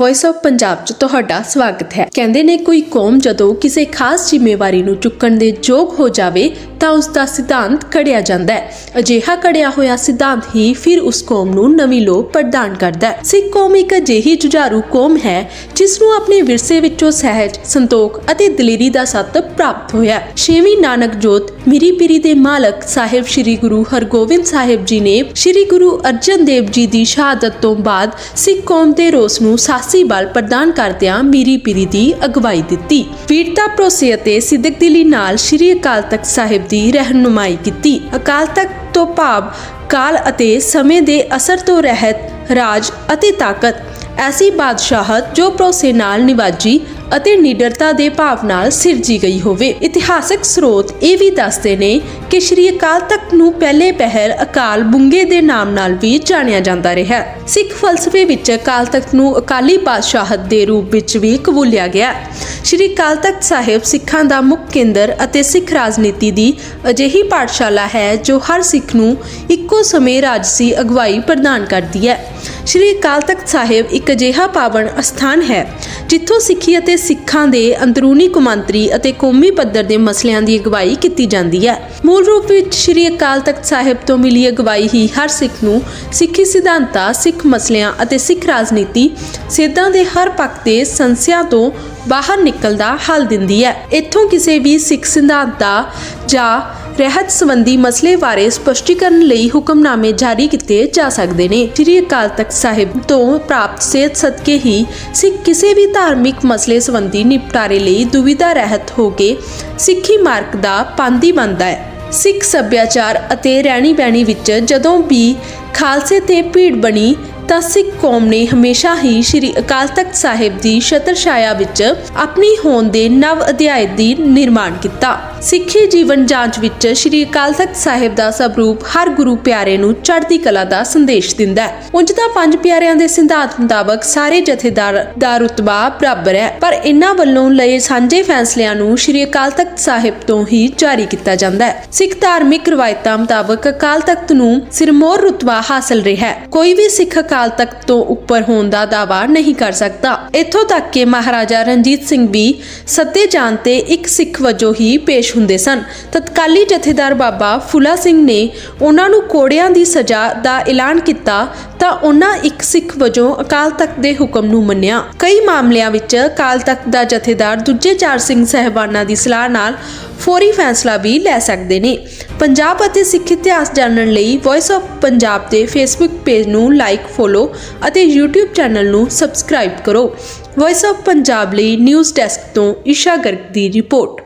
Voice of Punjab 'ਚ ਤੁਹਾਡਾ ਸਵਾਗਤ ਹੈ। ਕਹਿੰਦੇ ਨੇ, ਕੋਈ ਕੌਮ ਜਦੋਂ ਕਿਸੇ ਖਾਸ ਜ਼ਿੰਮੇਵਾਰੀ ਨੂੰ ਚੁੱਕਣ ਦੇ ਯੋਗ ਹੋ ਜਾਵੇ, ਤਾਂ ਉਸ ਦਾ ਸਿਧਾਂਤ ਘੜਿਆ ਜਾਂਦਾ ਹੈ। ਅਜਿਹਾ ਘੜਿਆ ਹੋਇਆ ਸਿਧਾਂਤ ਹੀ ਫਿਰ ਉਸ ਕੌਮ ਨੂੰ ਨਵੀਂ ਲੋਭ ਪ੍ਰਦਾਨ ਕਰਦਾ ਹੈ। ਸਿੱਖ ਕੌਮ ਇੱਕ ਅਜਿਹੀ ਜੁਝਾਰੂ ਕੌਮ ਹੈ ਜਿਸ ਨੂੰ ਆਪਣੇ ਵਿਰਸੇ ਵਿੱਚੋਂ ਸਹਿਜ, ਸੰਤੋਖ ਅਤੇ ਦਲੇਰੀ ਦਾ ਸੱਤ ਪ੍ਰਾਪਤ ਹੋਇਆ। ਛੇਵੀਂ ਨਾਨਕ ਜੋਤ, ਮੀਰੀ ਪੀਰੀ ਦੇ ਮਾਲਕ ਸਾਹਿਬ ਸ੍ਰੀ ਗੁਰੂ ਹਰਗੋਬਿੰਦ ਸਾਹਿਬ ਜੀ ਨੇ ਸ੍ਰੀ ਗੁਰੂ ਅਰਜਨ ਦੇਵ ਜੀ ਦੀ ਸ਼ਹਾਦਤ ਤੋਂ ਬਾਅਦ ਸਿੱਖ ਕੌਮ ਦੇ ਰੋਸ ਨੂੰ ਸਾਸੀ ਬਲ ਪ੍ਰਦਾਨ ਕਰਦਿਆਂ ਮੀਰੀ ਪੀਰੀ ਦੀ ਅਗਵਾਈ ਦਿੱਤੀ। ਵੀਰਤਾ ਭਰੋਸੇ ਅਤੇ ਸਿੱਧਕ ਦਿਲੀ ਨਾਲ ਸ੍ਰੀ ਅਕਾਲ ਤਖਤ ਸਾਹਿਬ ਦੀ ਰਹਿਨੁਮਾਈ ਕੀਤੀ। ਅਕਾਲ ਤਖਤ ਤੋਂ ਭਾਵ ਕਾਲ ਅਤੇ ਸਮੇਂ ਦੇ ਅਸਰ ਤੋਂ ਰਹਿਤ, ਰਾਜ ਅਤੇ ਤਾਕਤ ਐਸੀ ਬਾਦਸ਼ਾਹਤ ਜੋ ਭਰੋਸੇ ਨਾਲ ਨਿਵਾਜੀ ਅਤੇ ਨਿਡਰਤਾ ਦੇ ਭਾਵ ਨਾਲ ਸਿਰਜੀ ਗਈ ਹੋਵੇ। ਇਤਿਹਾਸਕ ਸਰੋਤ ਇਹ ਵੀ ਦੱਸਦੇ ਨੇ ਕਿ ਸ਼੍ਰੀ ਅਕਾਲ ਤਖਤ ਨੂੰ ਪਹਿਲੇ ਪਹਿਰ ਅਕਾਲ ਬੁੰਗੇ ਦੇ ਨਾਮ ਨਾਲ ਵੀ ਜਾਣਿਆ ਜਾਂਦਾ ਰਿਹਾ। ਸਿੱਖ ਫਲਸਫੇ ਵਿੱਚ ਅਕਾਲ ਤਖਤ ਨੂੰ ਅਕਾਲੀ ਬਾਦਸ਼ਾਹਤ ਦੇ ਰੂਪ ਵਿੱਚ ਵੀ ਕਬੂਲਿਆ ਗਿਆ। ਸ਼੍ਰੀ ਅਕਾਲ ਤਖਤ ਸਾਹਿਬ ਸਿੱਖਾਂ ਦਾ ਮੁੱਖ ਕੇਂਦਰ ਅਤੇ ਸਿੱਖ ਰਾਜਨੀਤੀ ਦੀ ਅਜਿਹੀ ਪਾਠਸ਼ਾਲਾ ਹੈ ਜੋ ਹਰ ਸਿੱਖ ਨੂੰ ਇੱਕੋ ਸਮੇਂ ਰਾਜਸੀ ਅਗਵਾਈ ਪ੍ਰਦਾਨ ਕਰਦੀ ਹੈ। ਸ਼੍ਰੀ ਅਕਾਲ ਤਖਤ ਸਾਹਿਬ ਇੱਕ ਅਜਿਹਾ ਪਾਵਨ ਅਸਥਾਨ ਹੈ, ਜਿੱਥੋਂ ਸਿੱਖੀ ਅਤੇ ਸਿੱਖਾਂ ਦੇ ਅੰਦਰੂਨੀ ਕੁਮੰਤਰੀ ਅਤੇ ਕੌਮੀ ਪੱਧਰ ਦੇ ਮਸਲਿਆਂ ਦੀ ਅਗਵਾਈ ਕੀਤੀ ਜਾਂਦੀ ਹੈ। ਮੂਲ ਰੂਪ ਵਿੱਚ ਸ਼੍ਰੀ ਅਕਾਲ ਤਖਤ ਸਾਹਿਬ ਤੋਂ ਮਿਲੀ ਅਗਵਾਈ ਹੀ ਹਰ ਸਿੱਖ ਨੂੰ ਸਿੱਖੀ ਸਿਧਾਂਤਾਂ, ਸਿੱਖ ਮਸਲਿਆਂ ਅਤੇ ਸਿੱਖ ਰਾਜਨੀਤੀ ਸਿੱਧਾਂ ਦੇ ਹਰ ਪੱਖ ਦੇ ਸੰਸਿਆਂ ਤੋਂ ਬਾਹਰ ਨਿਕਲਦਾ ਹੱਲ ਦਿੰਦੀ ਹੈ। ਇੱਥੋਂ ਕਿਸੇ ਵੀ ਸਿੱਖ ਸਿਧਾਂਤ ਦਾ ਜਾਂ ਰਹਿਤ ਸੰਬੰਧੀ ਮਸਲੇ ਬਾਰੇ ਸਪਸ਼ਟੀਕਰਨ ਲਈ ਹੁਕਮਨਾਮੇ ਜਾਰੀ ਕੀਤੇ ਜਾ ਸਕਦੇ ਨੇ। ਸ੍ਰੀ ਅਕਾਲ ਤਖਤ ਸਾਹਿਬ ਤੋਂ ਪ੍ਰਾਪਤ ਸੇਧ ਸਦਕੇ ਹੀ ਸਿੱਖ ਕਿਸੇ ਵੀ ਧਾਰਮਿਕ ਮਸਲੇ ਸੰਬੰਧੀ ਨਿਪਟਾਰੇ ਲਈ ਦੁਵਿਧਾ ਰਹਿਤ ਹੋ ਕੇ ਸਿੱਖੀ ਮਾਰਗ ਦਾ ਪਾਂਦੀ ਬਣਦਾ ਹੈ। ਸਿੱਖ ਸੱਭਿਆਚਾਰ ਅਤੇ ਰਹਿਣੀ ਬਹਿਣੀ ਵਿੱਚ ਜਦੋਂ ਵੀ ਖਾਲਸੇ ਤੇ ਭੀੜ ਬਣੀ, ਤਾਂ ਸਿੱਖ ਕੌਮ ਨੇ ਹਮੇਸ਼ਾ ਹੀ ਸ੍ਰੀ ਅਕਾਲ ਤਖਤ ਸਾਹਿਬ ਦੀ ਛਤਰ ਛਾਇਆ ਵਿੱਚ ਆਪਣੀ ਹੋਂਦ ਦੇ ਨਵ ਅਧਿਆਇ ਦੀ ਨਿਰਮਾਣ ਕੀਤਾ। ਸਿੱਖੀ ਜੀਵਨ ਜਾਂਚ ਵਿੱਚ ਸ੍ਰੀ ਅਕਾਲ ਤਖਤ ਸਾਹਿਬ ਦਾ ਸਵਰੂਪ ਹਰ ਗੁਰੂ ਪਿਆਰੇ ਨੂੰ ਚੜ੍ਹਦੀ ਕਲਾ ਦਾ ਸੰਦੇਸ਼ ਦਿੰਦਾ ਹੈ। ਉਂਝ ਤਾਂ ਪੰਜ ਪਿਆਰਿਆਂ ਦੇ ਸਿਧਾਂਤ ਮੁਤਾਬਕ ਸਾਰੇ ਜਥੇਦਾਰ ਦਾ ਰੁਤਬਾ ਬਰਾਬਰ ਹੈ, ਪਰ ਇਹਨਾਂ ਵੱਲੋਂ ਲਏ ਸਾਂਝੇ ਫੈਸਲਿਆਂ ਨੂੰ ਸ੍ਰੀ ਅਕਾਲ ਤਖਤ ਸਾਹਿਬ ਤੋਂ ਹੀ ਜਾਰੀ ਕੀਤਾ ਜਾਂਦਾ ਹੈ। ਸਿੱਖ ਧਾਰਮਿਕ ਰਵਾਇਤਾਂ ਮੁਤਾਬਕ ਅਕਾਲ ਤਖਤ ਨੂੰ ਸਿਰਮੌਰ ਰੁਤਬਾ ਹਾਸਲ ਰਿਹਾ ਹੈ। ਕੋਈ ਵੀ ਸਿੱਖ ਅਕਾਲ ਤਖਤ ਤੋਂ ਉੱਪਰ ਹੋਣ ਦਾ ਦਾਅਵਾ ਨਹੀਂ ਕਰ ਸਕਦਾ। ਇੱਥੋਂ ਤੱਕ ਕਿ ਮਹਾਰਾਜਾ ਰਣਜੀਤ ਸਿੰਘ ਵੀ ਸੱਤੇ ਜਾਣ ਤੇ ਇੱਕ ਸਿੱਖ ਵਜੋਂ ਹੀ ਪੇਸ਼ ਪੇਸ਼ ਹੁੰਦੇ ਸਨ। ਤਤਕਾਲੀ ਜਥੇਦਾਰ ਬਾਬਾ ਫੁਲਾ ਸਿੰਘ ਨੇ ਉਹਨਾਂ ਨੂੰ ਕੋੜਿਆਂ ਦੀ ਸਜ਼ਾ ਦਾ ਐਲਾਨ ਕੀਤਾ ਤਾਂ ਉਹਨਾਂ ਇੱਕ ਸਿੱਖ ਵਜੋਂ ਅਕਾਲ ਤਖਤ ਦੇ ਹੁਕਮ ਨੂੰ ਮੰਨਿਆ। ਕਈ ਮਾਮਲਿਆਂ ਵਿੱਚ ਅਕਾਲ ਤਖਤ ਦਾ ਜਥੇਦਾਰ ਦੂਜੇ ਚਾਰ ਸਿੰਘ ਸਹਿਬਾਨਾਂ ਦੀ ਸਲਾਹ ਨਾਲ ਫੌਰੀ ਫੈਸਲਾ ਵੀ ਲੈ ਸਕਦੇ ਨੇ। ਪੰਜਾਬ ਅਤੇ ਸਿੱਖ ਇਤਿਹਾਸ ਜਾਣਨ ਲਈ ਵੌਇਸ ਆਫ ਪੰਜਾਬ ਦੇ ਫੇਸਬੁੱਕ ਪੇਜ ਨੂੰ ਲਾਈਕ ਫੋਲੋ ਅਤੇ YouTube ਚੈਨਲ ਨੂੰ ਸਬਸਕ੍ਰਾਈਬ ਕਰੋ। ਵੌਇਸ ਆਫ ਪੰਜਾਬ ਲਈ ਨਿਊਜ਼ ਡੈਸਕ ਤੋਂ ਈਸ਼ਾ ਗਰਗ ਦੀ ਰਿਪੋਰਟ।